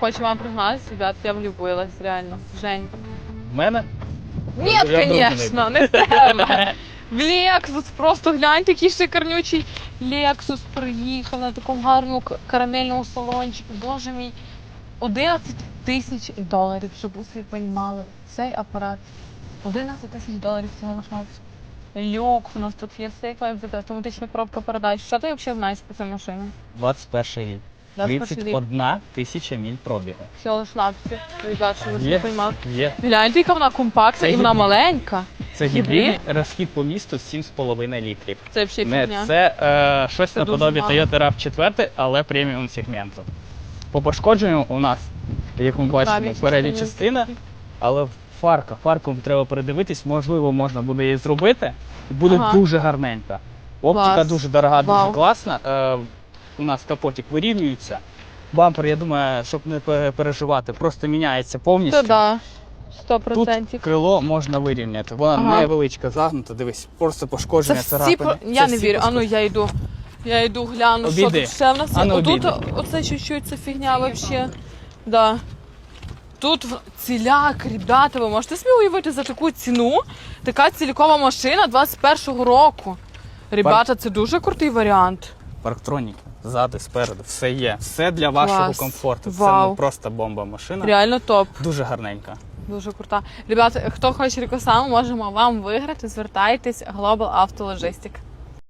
Хочу вам признатися, ребят, я влюбилась, реально. Жень. В мене Ні, звісно, не в тебе. В Lexus, просто гляньте, який шикарнючий Lexus приїхав на такому гарному карамельному салончику. Боже мій. 11 тисяч доларів, щоб собі розуміли. Цей апарат. 11 тисяч доларів цього шматку. Люк, у нас тут є сейфа, автоматична коробка передач. Що ти взагалі знаєш про цю машину? 21 рік. 21 рік. 31 тисяча міль пробігу. Ребят, що ви Є. Гляньте, яка вона компактна Це і вона гібрид. маленька. Це гібридний розхід по місту 7,5 літрів. Це взагалі Не, фігня. це е, щось Це наподобі дуже мало. Toyota RAV4, але преміум сегменту. По пошкодженню у нас, як ми бачимо, Праві передня частини. частина, але фарка. Фарку треба передивитись, можливо, можна буде її зробити. І буде Ага. дуже гарненька. Оптика Клас. дуже дорога, Вау. дуже класна. Е, у нас капотик вирівнюється. Бампер, я думаю, щоб не переживати, просто міняється повністю. Це да. Сто Тут крило можна вирівняти. Вона Ага. невеличка загнута, дивись, просто Це пошкодження всі царапини. про... Це Я не вірю. А ну я йду. Я йду гляну, що тут ще в нас А є. Отут оце чуть-чуть це фігня вообще. Да. Тут ціляк, ребята, ви можете собі уявити за таку ціну? Така цілікова машина 21-го року. Ребята, це дуже крутий варіант. Парктронік, ззаду, спереду, все є. Все для вашого Клас. комфорту. Це Вау. ну, просто бомба машина. Реально топ. Дуже гарненька. Дуже крута. Ребята, хто хоче таку можемо вам виграти. Звертайтесь Global Auto Logistic.